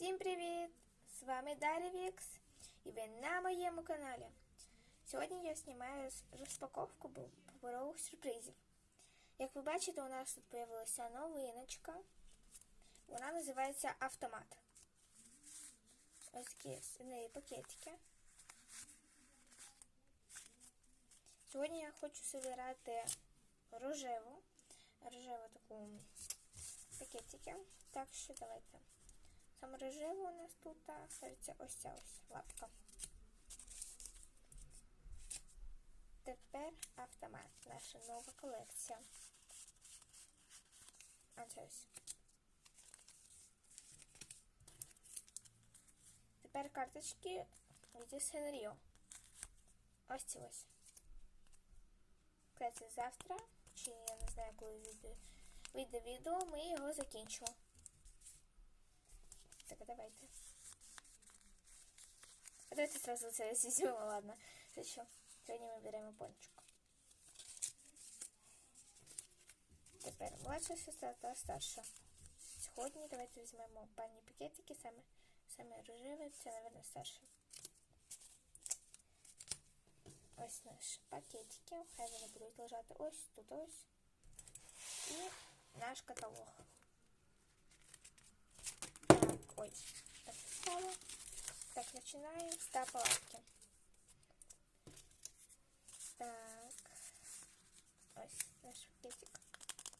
Всім привіт! З вами Дар'я Вікс і ви на моєму каналі. Сьогодні я знімаю розпаковку паперових сюрпризів. Як ви бачите, у нас тут з'явилася новиночка. Вона називається автомат. Ось такі з неї пакетики. Сьогодні я хочу збирати рожеву, рожеву таку пакетики. Так що давайте. Саме рожева у нас тут ставиться ось ця ось лапка. Тепер автомат. Наша нова колекція. А це ось. Тепер карточки від Сенріо. Ось ці ось. Це завтра, чи я не знаю, коли вийде відео, ми його закінчимо. Так, давайте. А давайте сразу це візьмемо, ладно. Це що? Сьогодні ми беремо пончик. Тепер младша сестра та старша. Сьогодні давайте візьмемо пані пакетики, саме саме рожеве, це, мабуть, старше. Ось наші пакетики. Хай вони будуть лежати ось тут ось. І наш каталог. Ой, так стало. Так, начинаем с палатки. Так. Ось наш пакетик.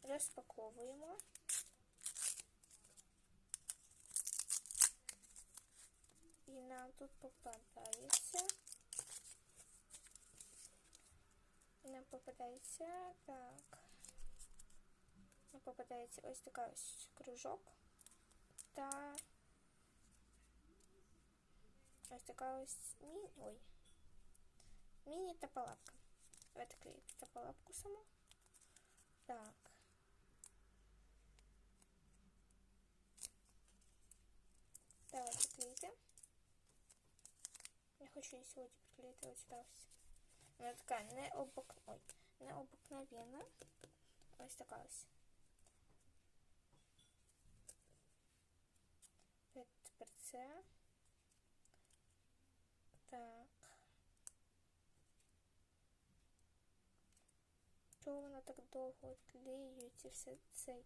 Розпаковуємо. І нам тут попадається. І нам попадається так. Нам попадається ось така ось кружок та Ось така ось міні. Ой. Міні та палапка. Давайте клеїти та палапку саму. Так. Давайте клеїти. Я хочу її сьогодні приклеїти ось сюди ось. Вона така не обок... Ой, не обикновенна. Ось така ось. Тепер це. Так. Чого вона так довго клеюється все цей?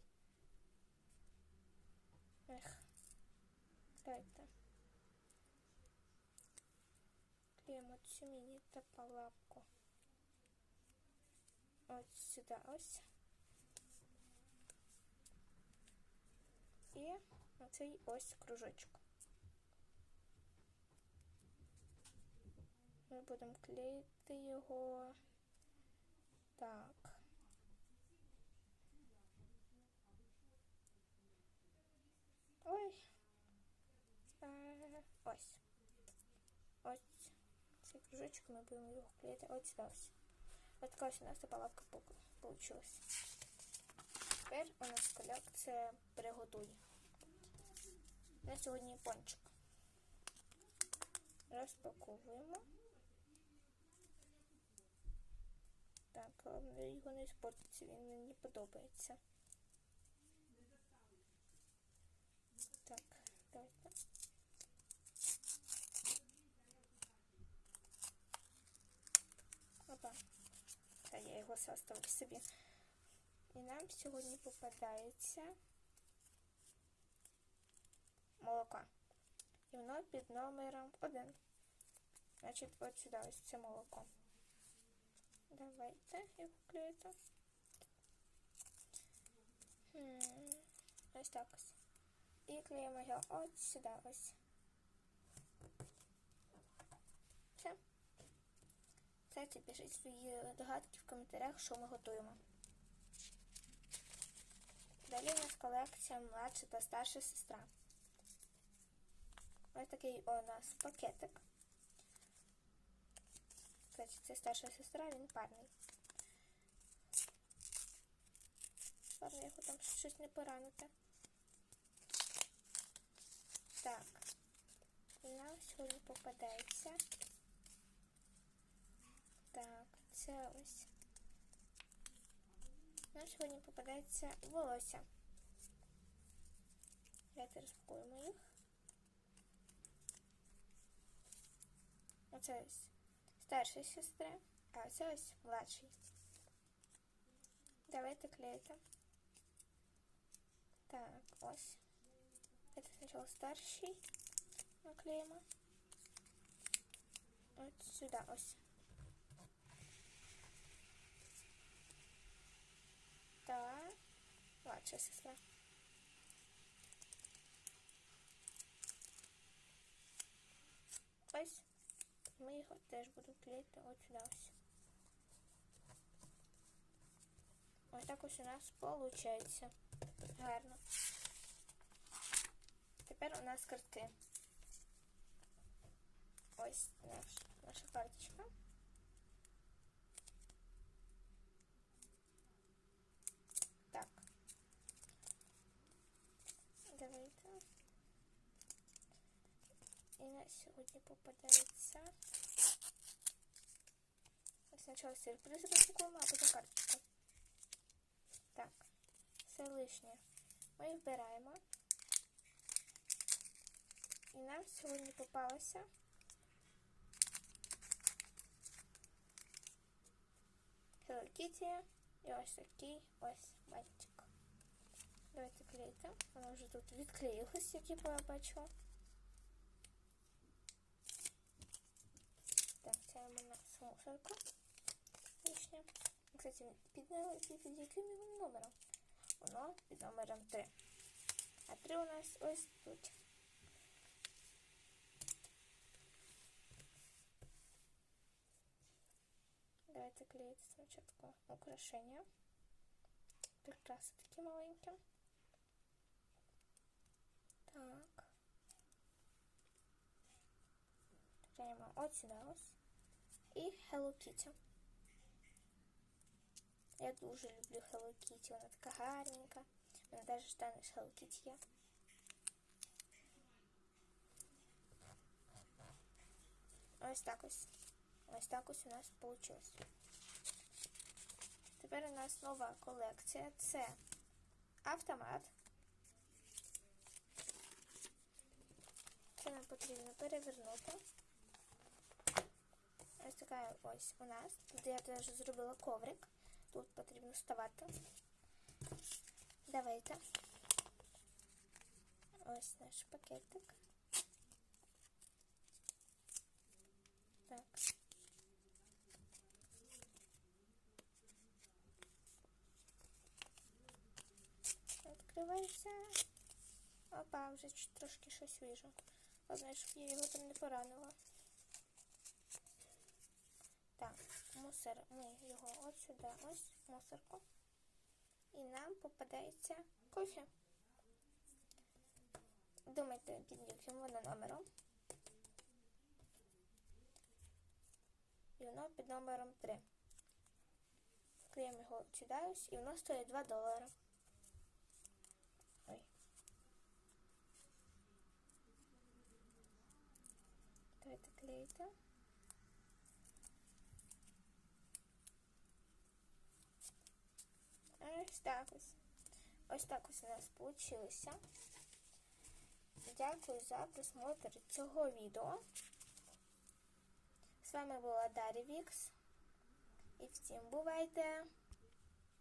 Ех. Давайте. Клеїмо цю мені та палапку. Ось сюди ось. І оцей ось кружочок. будемо клеїти його так. Ой. Е, ось. Ось цей кружочок ми будемо його клеїти ось сюди ось. Ось така ось у нас палатка получилась. Тепер у нас колекція приготуй. На сьогодні пончик. Розпаковуємо. Його не спортиться, він мені подобається. Так, давайте. Опа. Та я його составлю собі. І нам сьогодні попадається молоко. І воно під номером 1. Значить, от сюди ось це молоко. Давайте його клеїти. Ось так ось. І клеїмо його от сюди ось. Все. Кстати, пишіть свої догадки в коментарях, що ми готуємо. Далі у нас колекція младша та старша сестра. Ось такий у нас пакетик. Кстати, це старша сестра, а він парний. Ладно, його там щось не поранити. Так, нам сьогодні попадається. Так, це ось. Нам сьогодні попадається волосся. Давайте розпакуємо їх. Оце ось старшої сестри, а це ось младший. Давайте клеїти. Так, ось. Это сначала старший наклеимо. Вот сюда, ось. Так, младшая сестра. Ось. Ми його теж будемо клеїти от сюди ось. Ось так ось у нас виходить. Гарно. Тепер у нас картки. Ось наш, наша карточка. Так. Давайте І на сьогодні попадається. Спочатку сюрприз розпакуємо, а потім карточку. Так, все лишнє. Ми вбираємо. І нам сьогодні попалося Hello Kitty і ось такий ось бантик. Давайте клеїти. Воно вже тут відклеїлось, як я побачила. Так, це у мене мусорка. Лишня. Кстати, під, під яким номером? Воно під номером 3. А 3 у нас ось тут. Давайте клеїти спочатку украшення. Прикраси такі маленькі. Клеїмо от сюди ось. І Hello Kitty. Я дуже люблю Hello Kitty, вона така гарненька. У мене навіть штани з Hello Kitty є. Ось так ось. Ось так ось у нас вийшло. Тепер у нас нова колекція. Це автомат. Це нам потрібно перевернути. Ось така ось у нас. Тут я теж зробила коврик. Тут потрібно вставати. Давайте. Ось наш пакетик. Так. Відкривається. Опа, вже трошки щось вижу. Головне, щоб я його там не поранила. Мусор. Ми його от сюди, ось мусорку. І нам попадається кофе. Думайте, під яким воно номером. І воно під номером 3. Клеїмо його сюди ось, і воно стоїть 2 долари. Ой. Давайте клеїти. Ось так ось. Ось так ось у нас вийшло. Дякую за просмотр цього відео. З вами була Дарі Вікс. І всім бувайте!